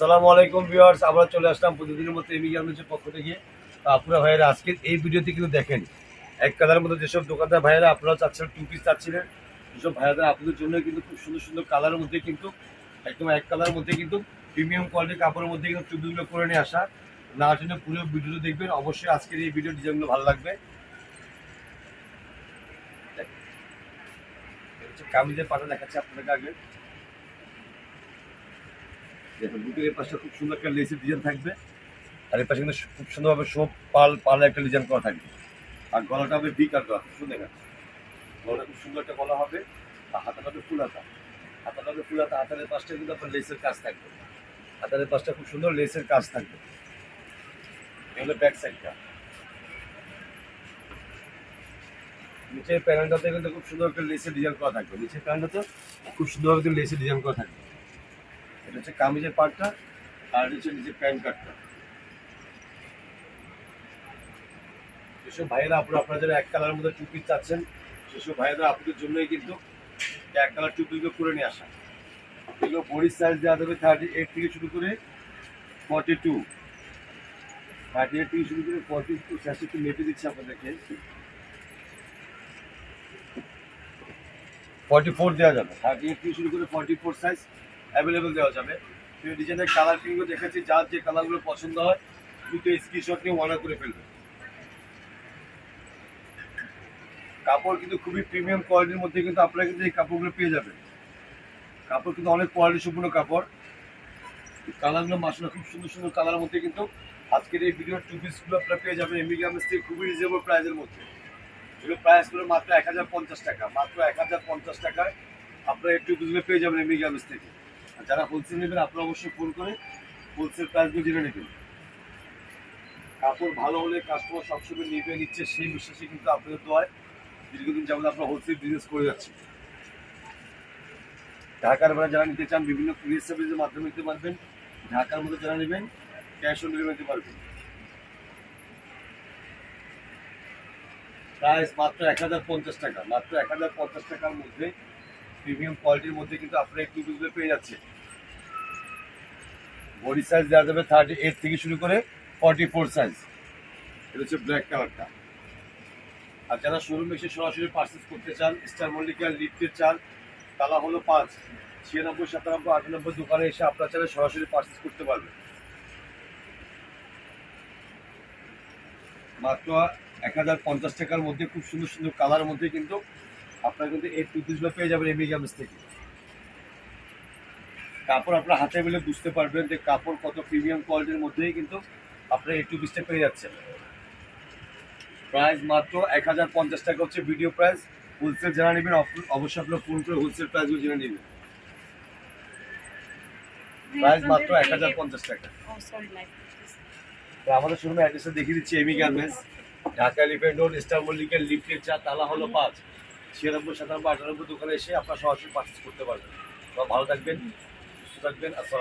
আসসালামু আলাইকুম ভিউয়ার্স আমরা চলে আসলাম প্রতিদিনের মতো এমি গার্মেন্টসের পক্ষ থেকে। তো আপনারা ভাইয়েরা, আজকের এই ভিডিওতে কিন্তু দেখেন, এক কালারের মধ্যে যেসব দোকানদার ভাইয়েরা আপনারা চাচ্ছিলেন টু পিস চাচ্ছিলেন, সেসব ভাইয়াদের আপনাদের জন্য কিন্তু খুব সুন্দর সুন্দর কালারের মধ্যে কিন্তু, একদম এক কালারের মধ্যে কিন্তু প্রিমিয়াম কোয়ালিটির কাপড়ের মধ্যে কিন্তু টুপিগুলো করে নিয়ে আসা। না জন্য পুরো ভিডিওটা দেখবেন, অবশ্যই আজকের এই ভিডিও ডিজাইনগুলো ভালো লাগবে। কামিজের পাটা দেখাচ্ছে আপনাকে আগে। বুকের এই পাশে খুব সুন্দর একটা লেসের ডিজাইন থাকবে। আর এই পাশে কিন্তু খুব সুন্দরভাবে সব পাল পালে একটা ডিজাইন করা থাকবে। আর গলাটা হবে বি করা খুব সুন্দর দেখাচ্ছে গলাটা খুব সুন্দর একটা গলা হবে, আর হাতাটা হবে ফুল হাতা। হাতাটা হবে ফুল হাতা হাতারের পাশটা কিন্তু আপনার লেসের কাজ থাকবে। হাতারের পাশটা খুব সুন্দর লেসের কাজ থাকবে। এগুলো ব্যাক সাইডটা নিচের প্যানেলটাতে কিন্তু খুব সুন্দর একটা লেসের ডিজাইন করা থাকবে। নিচের প্যানেলটাতে খুব সুন্দরভাবে লেসের ডিজাইন করা থাকবে। এটা হচ্ছে কামিজের পার্টটা আর হচ্ছে নিজের প্যান্ট কার্ডটা। যেসব ভাইয়েরা, আপনারা আপনারা যারা এক কালারের মধ্যে টুপি চাচ্ছেন সেসব ভাইয়েরা, আপনাদের জন্যই কিন্তু এক কালার টুপিগুলো করে নিয়ে আসা। এগুলো বডির সাইজ দেওয়া যাবে থার্টি এইট থেকে শুরু করে ফর্টি টু থার্টি এইট থেকে শুরু করে ফর্টি টু সাইজ একটু মেপে দিচ্ছি আপনাদেরকে। ফর্টি ফোর দেওয়া যাবে। থার্টি এইট থেকে শুরু করে ফর্টি ফোর সাইজ অ্যাভেলেবেল দেওয়া যাবে। তুমি ডিজাইনের কালার কিনগুলো দেখেছি, যার যে কালারগুলো পছন্দ হয় দুটো স্ক্রিনশট নিয়ে অর্ডার করে ফেলবে। কাপড় কিন্তু খুবই প্রিমিয়াম কোয়ালিটির মধ্যে কিন্তু আপনারা কিন্তু এই কাপড়গুলো পেয়ে যাবেন। কাপড় কিন্তু অনেক কোয়ালিটি সম্পূর্ণ কাপড়। কালারগুলো মাসগুলো খুব সুন্দর সুন্দর কালারের মধ্যে কিন্তু আজকের এই ভিডিওর টু পিসগুলো আপনারা পেয়ে যাবেন এমনি গ্রামের থেকে খুবই রিজনেবল প্রাইসের মধ্যে। এগুলো প্রাইস করে মাত্র এক হাজার পঞ্চাশ টাকা, মাত্র এক হাজার পঞ্চাশ টাকায় আপনারা এই টু পিসগুলো পেয়ে যাবেন এমনি গ্রামের থেকে। যারা হোলসেল নেবেন, আপনারা অবশ্যই ফোন করে হোলসেল প্রাইসগুলো জেনে নেবেন। কাপড় ভালো হলে কাস্টমার সবসময় নিবে, নিচ্ছে, সেই বিশ্বাসে কিন্তু আপনাদের দোয়ায় দীর্ঘদিন যেমন আপনারা হোলসেল বিজনেস করে যাচ্ছি ঢাকার বাইরে যারা নিতে চান, বিভিন্ন কুরিয়ার সার্ভিসের মাধ্যমে নিতে পারবেন। ঢাকার মধ্যে যারা নেবেন ক্যাশ অন ডেলিভারি পারবেন। প্রাইস মাত্র এক হাজার পঞ্চাশ টাকা, মাত্র এক হাজার পঞ্চাশ টাকার মধ্যে প্রিমিয়াম কোয়ালিটির মধ্যে কিন্তু আপনারা একটু টুপিগুলো পেয়ে যাচ্ছে বডি সাইজ দেওয়া যাবে থার্টি এইট থেকে শুরু করে ফর্টি ফোর সাইজ এটা হচ্ছে ব্ল্যাক কালারটা আর যারা শোরুম এসে সরাসরি পার্সেস করতে চান স্টার মল্লিকার লিফটের চান, তালা হলো পাঁচ। ছিয়ানব্বই, সাতানব্বই, আটানব্বই দোকানে এসে আপনার চাইলে সরাসরি পার্সেস করতে পারবেন। মাত্র এক হাজার পঞ্চাশ টাকার মধ্যে, খুব সুন্দর সুন্দর কালার মধ্যে কিন্তু আপনারা কিন্তু এই টু পেয়ে যাবেন এমি গ্যামস থেকে। কাপড় আপনার হাতে পেলে বুঝতে পারবেন যে কাপড় কত প্রিমিয়াম কোয়ালিটির মধ্যেই কিন্তু আপনারা এই টু পিসটা পেয়ে যাচ্ছেন। প্রাইস মাত্র এক হাজার পঞ্চাশ টাকা হচ্ছে ভিডিও প্রাইস হোলসেল যারা নেবেন অবশ্যই আপনারা ফোন করে হোলসেল প্রাইসগুলো জেনে নেবেন। প্রাইস মাত্র এক হাজার পঞ্চাশ টাকা। Oh, আমাদের অ্যাড্রেসটা দেখিয়ে দিচ্ছি এমি garments Dhaka elephant road star মল্লিকের লিফটের চা তালা হলো পাঁচ ছিয়ানব্বই, সাতানব্বই, আটানব্বই দোকানে এসে আপনারা সরাসরি পার্চেস করতে পারবেন। ভালো থাকবেন, সুস্থ থাকবেন, আসসালাম